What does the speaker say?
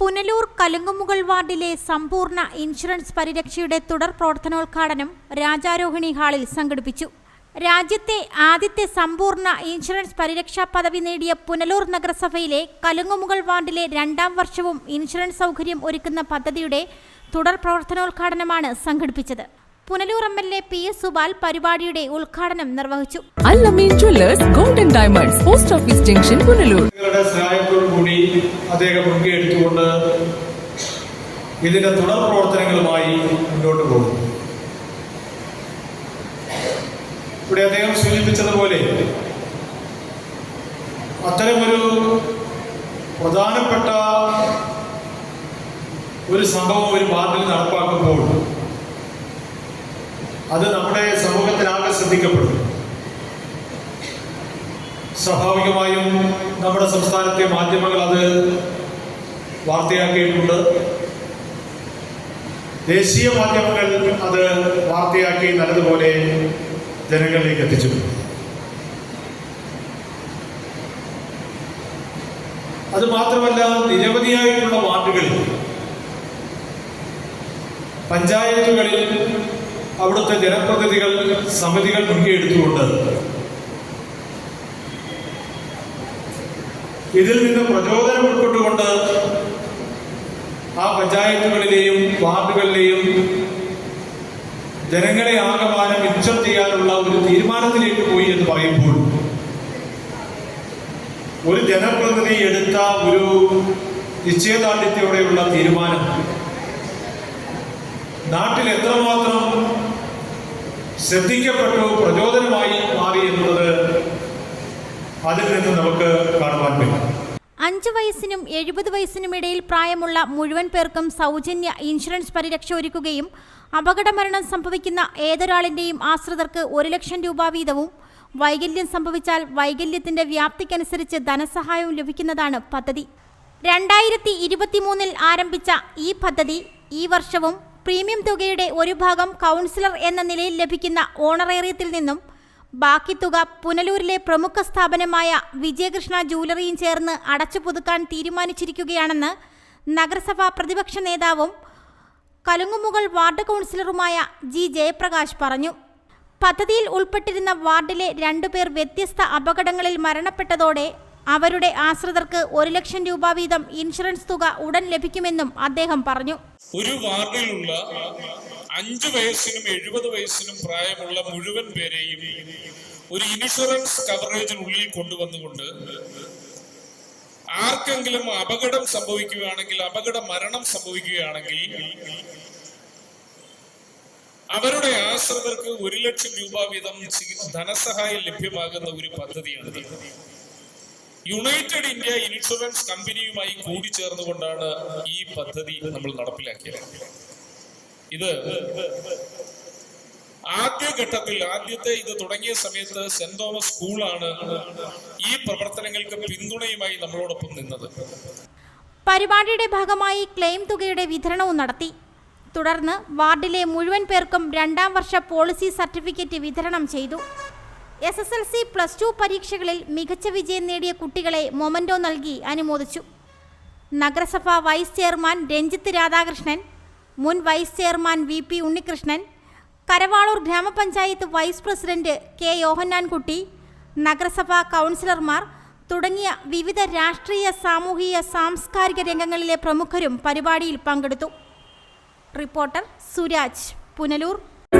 പുനലൂർ കലുങ്കുമുകൾ വാർഡിലെ സമ്പൂർണ ഇൻഷുറൻസ് പരിരക്ഷയുടെ തുടർ പ്രവർത്തനോദ്ഘാടനം രാജാരോഹിണി ഹാളിൽ സംഘടിപ്പിച്ചു. രാജ്യത്തെ ആദ്യത്തെ സമ്പൂർണ ഇൻഷുറൻസ് പരിരക്ഷാ പദവി നേടിയ പുനലൂർ നഗരസഭയിലെ കലുങ്കുമുകൾ വാർഡിലെ രണ്ടാം വർഷവും ഇൻഷുറൻസ് സൗകര്യം ഒരുക്കുന്ന പദ്ധതിയുടെ തുടർ പ്രവർത്തനോദ്ഘാടനമാണ് സംഘടിപ്പിച്ചത്. Punalur M L A P S Subal പരിപാടിയുടെ ഉദ്ഘാടനം നിർവഹിച്ചു. Golden diamonds post office junction Punalur. അദ്ദേഹം മുൻകൈയെടുത്തുകൊണ്ട് ഇതിന്റെ തുടർ പ്രവർത്തനങ്ങളുമായി മുന്നോട്ട് പോകുന്നു. ഇവിടെ അദ്ദേഹം സൂചിപ്പിച്ചതുപോലെ അത്തരമൊരു പ്രധാനപ്പെട്ട ഒരു സംഭവം ഒരു വാർഡിൽ നടപ്പാക്കുമ്പോൾ അത് നമ്മുടെ സമൂഹത്തിലാകെ ശ്രദ്ധിക്കപ്പെടും. സ്വാഭാവികമായും നമ്മുടെ സംസ്ഥാനത്തെ മാധ്യമങ്ങൾ അത് വാർത്തയാക്കിയിട്ടുണ്ട്. ദേശീയ മാധ്യമങ്ങൾ അത് വാർത്തയാക്കി നല്ലതുപോലെ ജനങ്ങളിലേക്ക് എത്തിച്ചു അത് മാത്രമല്ല നിരവധിയായിട്ടുള്ള വാർഡുകളിൽ പഞ്ചായത്തുകളിൽ അവിടുത്തെ ജനപ്രതിനിധികൾ സമിതികൾ മുൻകൈ എടുത്തുകൊണ്ട് ഇതിൽ നിന്ന് പ്രചോദനം ഉൾക്കൊണ്ടുകൊണ്ട് ആ പഞ്ചായത്തുകളിലെയും വാർഡുകളിലെയും ജനങ്ങളെ ആകമാനം മിച്ചം ചെയ്യാനുള്ള ഒരു തീരുമാനത്തിലേക്ക് പോയി എന്ന് പറയുമ്പോൾ ഒരു ജനപ്രതിനിധി എടുത്ത ഒരു നിശ്ചയദാർഢ്യത്തോടെയുള്ള തീരുമാനം. നാട്ടിൽ എത്രമാത്രം ശ്രദ്ധിക്കപ്പെട്ടു പ്രചോദനമായി മാറി എന്നുള്ളത് അതിൽ നിന്ന് നമുക്ക് അഞ്ച് വയസ്സിനും എഴുപത് വയസ്സിനും ഇടയിൽ പ്രായമുള്ള മുഴുവൻ പേർക്കും സൗജന്യ ഇൻഷുറൻസ് പരിരക്ഷ ഒരുക്കുകയും അപകടമരണം സംഭവിക്കുന്ന ഏതൊരാളിന്റെയും ആശ്രിതർക്ക് ഒരു ലക്ഷം രൂപ വീതവും വൈകല്യം സംഭവിച്ചാൽ വൈകല്യത്തിന്റെ വ്യാപ്തിക്കനുസരിച്ച് ധനസഹായവും ലഭിക്കുന്നതാണ് പദ്ധതി. രണ്ടായിരത്തി ഇരുപത്തിമൂന്നിൽ ആരംഭിച്ച ഈ പദ്ധതി ഈ വർഷവും പ്രീമിയം തുകയുടെ ഒരു ഭാഗം കൗൺസിലർ എന്ന നിലയിൽ ലഭിക്കുന്ന ഓണറേറിയത്തിൽ നിന്നും ബാക്കി തുക പുനലൂരിലെ പ്രമുഖ സ്ഥാപനമായ വിജയകൃഷ്ണ ജൂവലറിയും ചേർന്ന് അടച്ചു പുതുക്കാൻ തീരുമാനിച്ചിരിക്കുകയാണെന്ന് നഗരസഭാ പ്രതിപക്ഷ നേതാവും കലുങ്ങുമുകൾ വാർഡ് കൗൺസിലറുമായ ജി ജയപ്രകാശ് പറഞ്ഞു. പദ്ധതിയിൽ ഉൾപ്പെട്ടിരുന്ന വാർഡിലെ രണ്ടുപേർ വ്യത്യസ്ത അപകടങ്ങളിൽ മരണപ്പെട്ടതോടെ അവരുടെ ആശ്രിതർക്ക് ഒരു ലക്ഷം രൂപ വീതം ഇൻഷുറൻസ് തുക ഉടൻ ലഭിക്കുമെന്നും അദ്ദേഹം പറഞ്ഞു. ഒരു വാർഡിലുള്ള അഞ്ചു വയസ്സിനും എഴുപത് വയസ്സിനും പ്രായമുള്ള മുഴുവൻ പേരെയും ഒരു ഇൻഷുറൻസ് കവറേജിനുള്ളിൽ കൊണ്ടുവന്നുകൊണ്ട് ആർക്കെങ്കിലും അപകടം സംഭവിക്കുകയാണെങ്കിൽ അപകട മരണം സംഭവിക്കുകയാണെങ്കിൽ അവരുടെ ആശ്രിതർക്ക് ഒരു ലക്ഷം രൂപ വീതം ധനസഹായം ലഭ്യമാകുന്ന ഒരു പദ്ധതിയാണ് യുണൈറ്റഡ് ഇന്ത്യ ഇൻഷുറൻസ് കമ്പനിയുമായി കൂടിച്ചേർന്നുകൊണ്ടാണ് ഈ പദ്ധതി നമ്മൾ നടപ്പിലാക്കിയത്. ഇത് ആദ്യഘട്ടത്തിൽ ആദ്യത്തെ ഇത് തുടങ്ങിയ സമയത്ത് സെന്റ് തോമസ് സ്കൂളാണ് ഈ പ്രവർത്തനങ്ങൾക്ക് പിന്തുണയുമായി നമ്മളോടൊപ്പം നിന്നത്. പരിപാടിയുടെ ഭാഗമായി ക്ലെയിം തുകയുടെ വിതരണവും നടത്തി. തുടർന്ന് വാർഡിലെ മുഴുവൻ പേർക്കും രണ്ടാം വർഷ പോളിസി സർട്ടിഫിക്കറ്റ് വിതരണം ചെയ്തു. S S L C plus two പരീക്ഷകളിൽ മികച്ച വിജയം നേടിയ കുട്ടികളെ മൊമന്റോ നൽകി അനുമോദിച്ചു. നഗരസഭ വൈസ് ചെയർമാൻ രഞ്ജിത്ത് രാധാകൃഷ്ണൻ മുൻ vice chairman V P Unnikrishnan Karavalur ഗ്രാമപഞ്ചായത്ത് വൈസ് പ്രസിഡന്റ് കെ യോഹന്നാൻകുട്ടി നഗരസഭാ കൗൺസിലർമാർ തുടങ്ങിയ വിവിധ രാഷ്ട്രീയ സാമൂഹിക സാംസ്കാരിക രംഗങ്ങളിലെ പ്രമുഖരും പരിപാടിയിൽ പങ്കെടുത്തു. റിപ്പോർട്ടർ സുരാജ് പുനലൂർ.